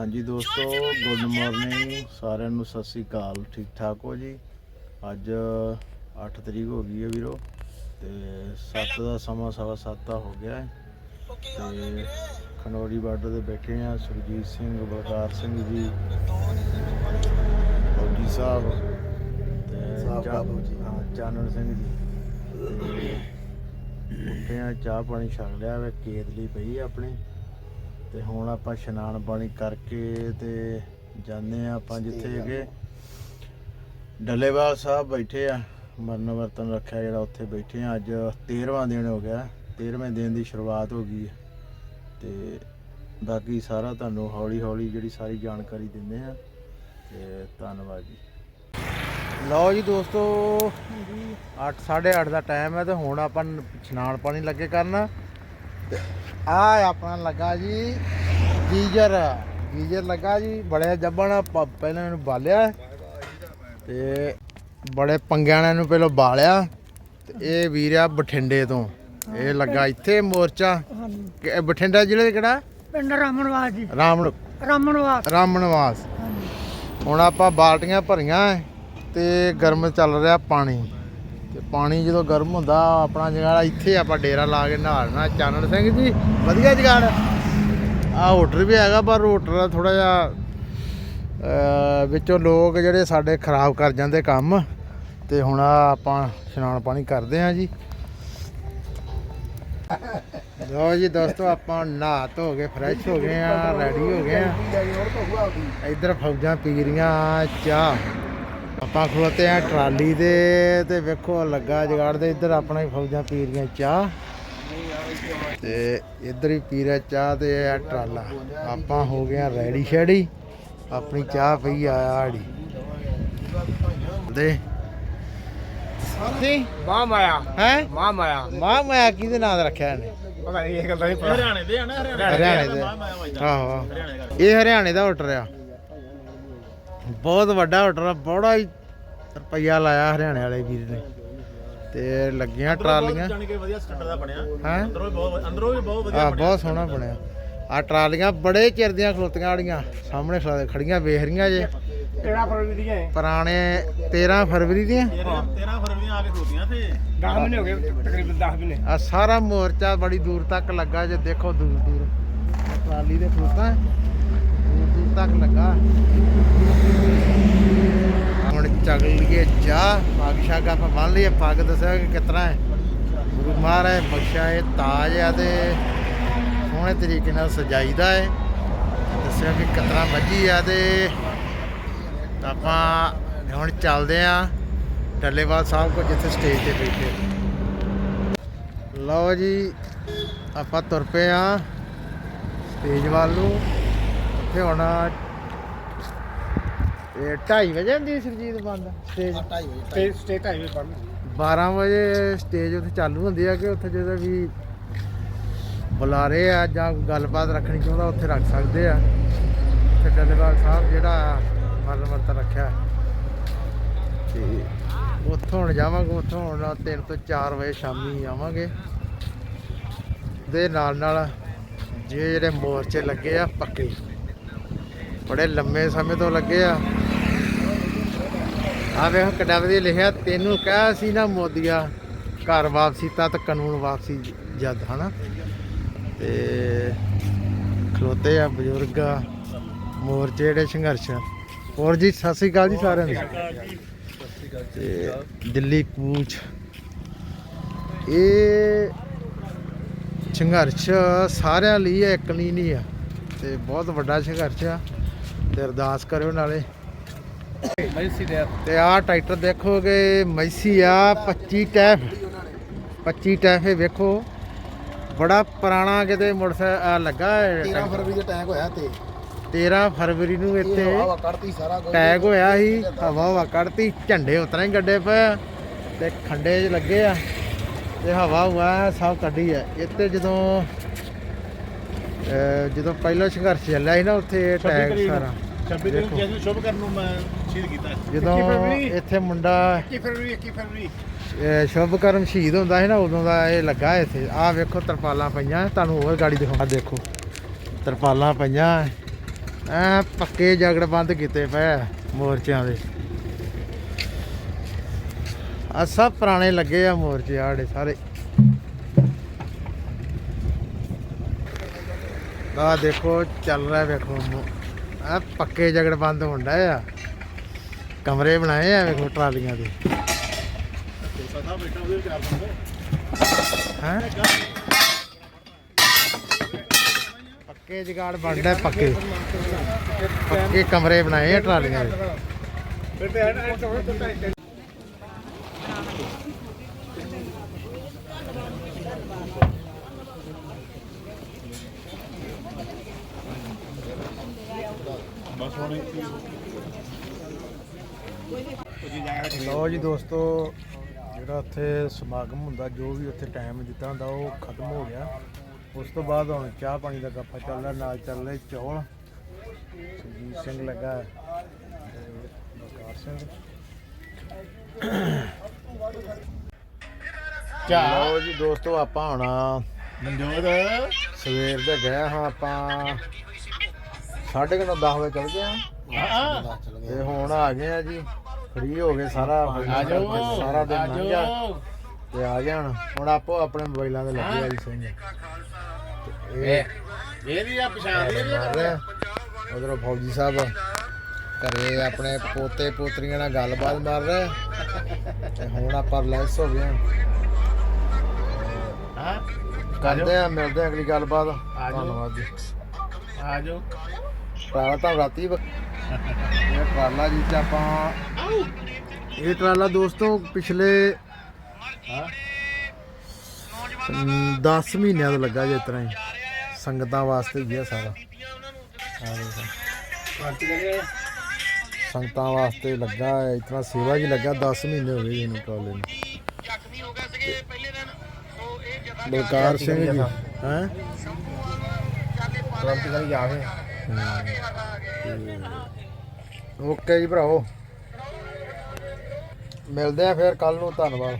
ਹਾਂਜੀ ਦੋਸਤੋ good morning. ਸਾਰਿਆਂ ਨੂੰ ਸਤਿ ਸ੍ਰੀ ਅਕਾਲ। ਠੀਕ ਠਾਕ ਹੋ ਜੀ? ਅੱਜ 8 ਤਰੀਕ ਹੋ ਗਈ ਹੈ ਵੀਰੋ ਤੇ 7 ਦਾ ਸਮਾਂ ਸਵਾ 7 ਦਾ ਹੋ ਗਿਆ ਹੈ। ਤੇ ਖਨੌਰੀ ਬਾਰਡਰ ਤੇ ਬੈਠੇ ਆ ਸੁਰਜੀਤ ਸਿੰਘ ਬਲਕਾਰ ਸਿੰਘ ਜੀ ਫੌਜੀ ਸਾਹਿਬ ਤੇ ਚਾਨਣ ਸਿੰਘ ਜੀ। ਤੇ ਉੱਠੇ ਆ ਚਾਹ ਪਾਣੀ ਛਕ ਲਿਆ ਵੇ ਕੇਤਲੀ ਪਈ ਆ ਆਪਣੀ। ਤੇ ਹੁਣ ਆਪਾਂ ਇਸ਼ਨਾਨ ਪਾਣੀ ਕਰਕੇ ਤੇ ਜਾਂਦੇ ਆ ਆਪਾਂ ਜਿੱਥੇ ਹੈਗੇ ਡੱਲੇਵਾਲ ਸਾਹਿਬ ਬੈਠੇ ਆ ਮਰਨ ਵਰਤਨ ਰੱਖਿਆ ਜਿਹੜਾ ਉੱਥੇ ਬੈਠੇ ਆ। ਅੱਜ 13ਵਾਂ ਦਿਨ ਹੋ ਗਿਆ 13ਵੇਂ ਦਿਨ ਦੀ ਸ਼ੁਰੂਆਤ ਹੋ ਗਈ ਹੈ। ਤੇ ਬਾਕੀ ਸਾਰਾ ਤੁਹਾਨੂੰ ਹੌਲੀ ਹੌਲੀ ਜਿਹੜੀ ਸਾਰੀ ਜਾਣਕਾਰੀ ਦਿੰਦੇ ਆ ਤੇ ਧੰਨਵਾਦ ਜੀ। ਲਓ ਜੀ ਦੋਸਤੋ 8 8:30 ਦਾ ਟਾਈਮ ਹੈ ਤੇ ਹੁਣ ਆਪਾਂ ਇਸ਼ਨਾਨ ਪਾਣੀ ਲੱਗੇ ਕਰਨ। ਆ ਆਪਣਾ ਲੱਗਾ ਜੀ ਗੀਜ਼ਰ। ਗੀਜ਼ਰ ਲੱਗਾ ਜੀ ਬੜੇ ਜੱਬਣ ਪਹਿਲਾਂ ਇਹਨੂੰ ਬਾਲਿਆ। ਤੇ ਬੜੇ ਪੰਗਿਆਂ ਨਾਲ ਇਹਨੂੰ ਪਹਿਲਾਂ ਬਾਲਿਆ। ਤੇ ਇਹ ਵੀਰ ਆ ਬਠਿੰਡੇ ਤੋਂ। ਇਹ ਲੱਗਾ ਇੱਥੇ ਮੋਰਚਾ। ਹਾਂਜੀ। ਕਿ- ਬਠਿੰਡਾ ਜ਼ਿਲ੍ਹੇ ਦੇ ਕਿਹੜਾ? ਪਿੰਡ ਰਾਮਣਵਾਸ ਜੀ। ਰਾਮ ਰਾਮਣਵਾਸ। ਰਾਮਨਵਾਸ ਹਾਂਜੀ। ਹੁਣ ਆਪਾਂ ਬਾਲਟੀਆਂ ਭਰੀਆਂ ਤੇ ਗਰਮ ਚੱਲ ਰਿਹਾ ਪਾਣੀ। ਤੇ ਪਾਣੀ ਜਦੋਂ ਗਰਮ ਹੁੰਦਾ, ਆਪਣਾ ਜਿਹੜਾ ਇੱਥੇ ਆਪਾਂ ਡੇਰਾ ਲਾ ਕੇ ਨਹਾਲਣਾ ਚਾਨਣ ਸਿੰਘ ਜੀ, ਵਧੀਆ ਜਗਾੜ। ਆ ਹੋਟਲ ਵੀ ਹੈਗਾ, ਪਰ ਹੋਟਲ ਦਾ ਥੋੜਾ ਜਿਹਾ ਵਿੱਚੋਂ ਲੋਕ ਜਿਹੜੇ ਸਾਡੇ ਖਰਾਬ ਕਰ ਜਾਂਦੇ ਕੰਮ, ਤੇ ਹੁਣ ਆਪਾਂ ਇਸ਼ਨਾਨ ਪਾਣੀ ਕਰਦੇ ਹਾਂ ਜੀ। ਲੋ ਜੀ ਦੋਸਤੋ, ਆਪਾਂ ਨਹਾ ਧੋ ਕੇ ਫਰੈਸ਼ ਹੋ ਗਏ ਆ ਰੈਡੀ ਹੋ ਗਏ ਆ ਇੱਧਰ ਫੌਜਾਂ ਪੀ ਰਹੀਆਂ, ਚਾਹ। ਆਪਾਂ ਖਲੋਤੇ ਆ ਟਰਾਲੀ ਦੇ ਤੇ ਵੇਖੋ ਲੱਗਾ ਜਗਾੜ ਦੇ ਇੱਧਰ ਆਪਣਾ ਹੀ ਫੌਜਾਂ ਪੀ ਰਹੀਆਂ ਚਾਹ। ਤੇ ਇੱਧਰ ਹੀ ਪੀ ਰਿਹਾ ਚਾਹ ਤੇ ਆ ਟਰਾਲਾ। ਆਪਾਂ ਹੋ ਗਏ ਆ ਰੈਡੀ ਸ਼ੈਡੀ ਆਪਣੀ ਚਾਹ ਪਈ ਆ ਆੜੀ। ਦੇ। ਜੀ ਮਾਂ ਮਾਇਆ। ਹੈ? ਮਾਂ ਮਾਇਆ। ਮਾਂ ਮੈਂ ਕਿਹਦੇ ਨਾਂ ਦਾ ਰੱਖਿਆ ਇਹਨੇ? ਪਤਾ ਨਹੀਂ ਇਹ ਗੱਲ ਦਾ ਨਹੀਂ ਪਤਾ। ਹਰਿਆਣੇ ਦੇ ਆ ਨਾ ਹਰਿਆਣੇ ਦੇ ਆਹੋ ਆਹੋ। ਇਹ ਹਰਿਆਣੇ ਦਾ ਹੋਟਲ ਆ। ਬਹੁਤ ਵੱਡਾ ਹੋਟਲ ਆ ਬੜਾ ਹੀ ਰੁਪਈਆ ਲਾਇਆ ਹਰਿਆਣੇ ਵਾਲੇ ਵੀਰ ਨੇ। ਤੇ ਲੱਗੀਆਂ ਟਰਾਲੀਆਂ। ਜਾਣੀ ਕਿ ਵਧੀਆ ਸਟੈਂਡਰਡ ਦਾ ਬਣਿਆ। ਹੈ? ਅੰਦਰੋਂ ਵੀ ਬਹੁਤ ਅੰਦਰੋਂ ਵੀ ਬਹੁਤ ਵਧੀਆ ਆ ਬਹੁਤ ਸੋਹਣਾ ਬਣਿਆ। ਆ ਟਰਾਲੀਆਂ ਬੜੇ ਚਿਰ ਦੀਆਂ ਖਲੋਤੀਆਂ ਵਾਲੀਆਂ ਸਾਹਮਣੇ ਖੜਾ- ਖੜੀਆਂ ਵੇਖ ਰਹੀਆਂ ਜੇ। ਕਿਹੜਾ ਫਰਵਰੀ ਦੀਆਂ ਹੈ ਪੁਰਾਣੇ 13 ਫਰਵਰੀ ਦੀਆਂ? 13 13 ਫਰਵਰੀ ਆ ਕੇ ਖੋਤੀਆਂ ਤੇ 10 ਮਹੀਨੇ ਹੋ ਗਏ ਤਕਰੀਬਨ 10 ਮਹੀਨੇ। ਆ ਸਾਰਾ ਮੋਰਚਾ ਬੜੀ ਦੂਰ ਤੱਕ ਲੱਗਾ ਜੇ ਦੇਖੋ ਦੂਰ ਦੂਰ। ਆਹ ਟਰਾਲੀ ਦੇ ਖਲੋਤਾ। ਦੂਰ ਦੂਰ ਤੱਕ ਲੱਗਾ। ਹੁਣ ਚੱਲ ਲਈਏ ਚਾਹ ਪੱਗ ਸ਼ਾਗ ਆਪਾਂ ਬੰਨ ਲਈਏ ਪੱਗ ਦੱਸਿਆ ਕਿ ਕਿਤਨਾ ਹੈ? ਗੁਰੂ ਮਹਾਰਾਜ ਬਖਸ਼ਾ ਇਹ ਤਾਜ ਆ ਤੇ ਸੋਹਣੇ ਤਰੀਕੇ ਨਾਲ ਸਜਾਈਦਾ ਹੈ। ਦੱਸਿਆ ਕਿ ਕਿਤਨਾ ਵੱਜੀ ਆ ਤੇ ਆਪਾਂ ਹੁਣ ਚੱਲਦੇ ਆ ਟੱਲੇਵਾਲ ਸਾਹਿਬ ਕੋ ਜਿੱਥੇ ਸਟੇਜ ਤੇ ਬੈਠੇ ਲਓ ਜੀ, ਆਪਾਂ ਤੁਰ ਪਏ ਆ ਸਟੇਜ ਵੱਲ ਨੂੰ। ਉੱਥੇ ਹੁਣ ਇਹ 2:30 ਵਜੇ ਹੁੰਦੀ ਸਰਜੀਤ ਬੰਦ ਸਟੇਜ ਸਟੇਟ ਸਟੇਟ ਹਾਈਵੇ ਪਰ 12 ਵਜੇ ਸਟੇਜ ਉੱਥੇ ਚਾਲੂ ਹੁੰਦੀ ਆ ਕਿ ਉੱਥੇ ਜਦੋਂ ਵੀ ਬੁਲਾਰੇ ਆ ਜਾਂ ਗੱਲਬਾਤ ਰੱਖਣੀ ਚਾਹੁੰਦਾ ਉੱਥੇ ਰੱਖ ਸਕਦੇ ਆ। ਉੱਥੇ ਡੱਲੇਵਾਲ ਸਾਹਿਬ ਜਿਹੜਾ ਮਰਨ ਵਰਤ ਰੱਖਿਆ। ਤੇ ਉੱਥੋਂ ਹੁਣ ਜਾਵਾਂਗੇ ਉੱਥੋਂ ਹੁਣ 3 ਤੋਂ 4 ਵਜੇ ਸ਼ਾਮੀ ਆਵਾਂਗੇ। ਦੇ ਨਾਲ ਨਾਲ ਜੇ ਜਿਹੜੇ ਮੋਰਚੇ ਲੱਗੇ ਆ ਪੱਕੇ। ਬੜੇ ਲੰਮੇ ਸਮੇਂ ਤੋਂ ਲੱਗੇ ਆ। ਆ ਵੇਖ, ਕਿੱਡਾ ਵਧੀਆ ਲਿਖਿਆ। ਤੈਨੂੰ ਕਿਹਾ ਸੀ ਨਾ ਮੋਦੀਆ ਘਰ ਵਾਪਸੀ ਤਤ ਕਾਨੂੰਨ ਵਾਪਸੀ ਜਦ, ਹਨਾ? ਤੇ ਖਲੋਤੇ ਆ ਬਜ਼ੁਰਗ ਆ ਮੋਰਚੇ ਜਿਹੜੇ ਸੰਘਰਸ਼। ਹੋਰ ਜੀ, ਸਤਿ ਸ੍ਰੀ ਅਕਾਲ ਜੀ ਸਾਰਿਆਂ ਨੂੰ। ਤੇ ਦਿੱਲੀ ਕੂਚ। ਇਹ ਸੰਘਰਸ਼ ਸਾਰਿਆਂ ਲਈ ਇੱਕ ਲਈ ਨਹੀਂ ਆ, ਤੇ ਬਹੁਤ ਵੱਡਾ ਸੰਘਰਸ਼ ਆ। ਤੇ ਅਰਦਾਸ ਕਰਿਓ ਨਾਲੇ। ਮੈਸੀ ਦੇ ਤੇ ਆਹ ਟਰੈਕਟਰ ਦੇਖੋਗੇ ਮੈਸੀ ਆ 25 ਟੈਫ 25 ਟੈਫ ਇਹ ਵੇਖੋ। ਬੜਾ ਪੁਰਾਣਾ ਕਿਤੇ ਮੋਟਰਸਾਈਕਲ ਲੱਗਾ ਹੈ 13 ਫਰਵਰੀ ਦਾ ਟੈਗ ਹੋਇਆ ਤੇ 13 ਫਰਵਰੀ ਨੂੰ ਇੱਥੇ ਟੈਗ ਹੋਇਆ ਸੀ ਹਵਾ ਹਵਾ ਕੱਢਤੀ ਝੰਡੇ ਉਤਰਾਂ ਹੀ ਗੱਡੇ ਪਏ ਤੇ ਖੰਡੇ 'ਚ ਲੱਗੇ ਆ ਤੇ ਹਵਾ ਹੁਆ ਸਭ ਕੱਢੀ ਆ। ਇੱਥੇ ਜਦੋਂ ਅਹ ਜਦੋਂ ਪਹਿਲਾ ਸੰਘਰਸ਼ ਚੱਲਿਆ ਸੀ ਨਾ ਉੱਥੇ ਇਹ ਟੈਗ ਸਾਰਾ। 26 ਦਿਨ ਜਿਸ ਨੂੰ ਸ਼ੁਭ ਕਰਨ ਨੂੰ ਮੈਂ ਸ਼ਹੀਦ ਕੀਤਾ। ਜਦੋਂ। ਇੱਥੇ ਮੁੰਡਾ 21 ਫਰਵਰੀ 21 ਫਰਵਰੀ। ਇਹ ਸ਼ੁਭਕਰਮ ਸ਼ਹੀਦ ਹੁੰਦਾ ਸੀ ਨਾ ਉਦੋਂ ਦਾ ਇਹ ਲੱਗਾ ਇੱਥੇ। ਆਹ ਵੇਖੋ ਤਰਪਾਲਾਂ ਪਈਆਂ ਤੁਹਾਨੂੰ ਹੋਰ ਗਾੜੀ ਦਿਖਾਉਣਾ ਦੇਖੋ। ਤਰਪਾਲਾਂ ਪਈਆਂ। ਐ ਪੱਕੇ ਜਗੜ ਬੰਦ ਕੀਤੇ ਪਏ ਆ ਮੋਰਚਿਆਂ ਦੇ। ਆ ਸਭ ਪੁਰਾਣੇ ਲੱਗੇ ਆ ਮੋਰਚੇ ਆੜੇ ਸਾਰੇ। ਆ ਦੇਖੋ, ਚੱਲ ਰਿਹਾ ਵੇਖੋ ਆ ਪੱਕੇ ਜਗੜ ਬੰਦ ਹੁੰਦਾ ਆ। ਕਮਰੇ ਬਣਾਏ ਆ, ਵੇਖੋ ਟਰਾਲੀਆਂ ਦੇ। ਪਤਾ ਪੱਕੇ ਜਗਾੜ ਬਣਦਾ ਪੱਕੇ। ਪੱਕੇ ਕਮਰੇ ਬਣਾਏ ਆ ਟਰਾਲੀਆਂ ਦੇ। ਬਸ ਹੁਣ ਲਓ ਜੀ ਦੋਸਤੋ ਜਿਹੜਾ ਉੱਥੇ ਸਮਾਗਮ ਹੁੰਦਾ ਜੋ ਵੀ ਉੱਥੇ ਟਾਈਮ ਦਿੱਤਾ ਹੁੰਦਾ ਉਹ ਖਤਮ ਹੋ ਗਿਆ। ਉਸ ਤੋਂ ਬਾਅਦ ਹੁਣ ਚਾਹ ਪਾਣੀ ਦਾ ਗੱਪਾ ਚੱਲ ਰਿਹਾ ਨਾਲ ਚੱਲ ਰਹੇ ਚੌਲ। ਸੁਰਜੀਤ ਸਿੰਘ ਲੱਗਾ ਬਲਕਾਰ ਸਿੰਘ। ਲਓ ਜੀ ਦੋਸਤੋ ਆਪਾਂ ਹੁਣ ਮਨਜੋਤ ਸਵੇਰ ਦੇ ਗਏ ਹਾਂ ਆਪਾਂ। ਸਾਢੇ ਕੁ ਨੌ 10 ਵਜੇ ਚੱਲ ਗਏ ਹਾਂ ਹਾਂ। ਤੇ ਹੁਣ ਆ ਗਏ ਆ ਜੀ ਫ੍ਰੀ ਹੋ ਗਏ ਸਾਰਾ ਆ ਜਾਓ। ਸਾਰਾ ਦਿਨ ਆ ਲੰਘ ਗਿਆ। ਤੇ ਆ ਗਏ ਹੁਣ ਹੁਣ ਆਪੋ ਆਪਣੇ ਮੋਬਾਈਲਾਂ ਤੇ ਲੱਗੇ ਆ ਜੀ ਸਿੰਘ ਤੇ ਇਹ ਇਹਦੀ ਆ ਪਛਾਣ ਲਈ ਮਾਰ ਰਿਹਾ ਉਧਰੋਂ ਫੌਜੀ ਸਾਹਿਬ ਘਰੇ ਆਪਣੇ ਪੋਤੇ ਪੋਤਰੀਆਂ ਨਾਲ ਗੱਲਬਾਤ ਮਾਰ ਰਿਹਾ। ਤੇ ਹੁਣ ਆਪਾਂ ਰਿਲੈਕਸ ਹੋ ਗਏ ਹਾਂ ਹਾਂ ਕਰਦੇ ਆ ਮਿਲਦੇ ਆ ਅਗਲੀ ਗੱਲਬਾਤ। ਜਾਓ। ਧੰਨਵਾਦ ਜੀ। ਆ ਜਾਓ। ਟਰਾਲਾ ਤਾਂ ਰਾਤੀ ਬ- ਇਹ ਟਰਾਲਾ ਜੀ ਚ ਆਪਾਂ ਇਹ ਟਰਾਲਾ ਦੋਸਤੋ ਪਿਛਲੇ 10 ਮਹੀਨਿਆਂ ਤੋਂ ਲੱਗਾ ਜੇ ਤਰ੍ਹਾਂ ਹੀ। ਸੰਗਤਾਂ ਵਾਸਤੇ ਹੀ ਆ ਸਾਰਾ। ਆਹ ਦੇਖੋ। ਸੰਗਤਾਂ ਵਾਸਤੇ ਲੱਗਾ ਹੈ, ਇਸ ਸੇਵਾ ਜੀ ਲੱਗਾ 10 ਮਹੀਨੇ ਹੋ ਗਏ ਜੀ ਇਹਨੂੰ ਟਰਾਲੇ ਨੂੰ। ਬਲਕਾਰ ਸਿੰਘ ਜੀ, ਹੈ? ਕ੍ਰਾਂਤੀਕਾਰੀ ਜਾਵੇ ਓਕੇ ਜੀ ਭਰਾਓ ਮਿਲਦੇ ਆ ਫਿਰ ਕੱਲ ਨੂੰ ਧੰਨਵਾਦ।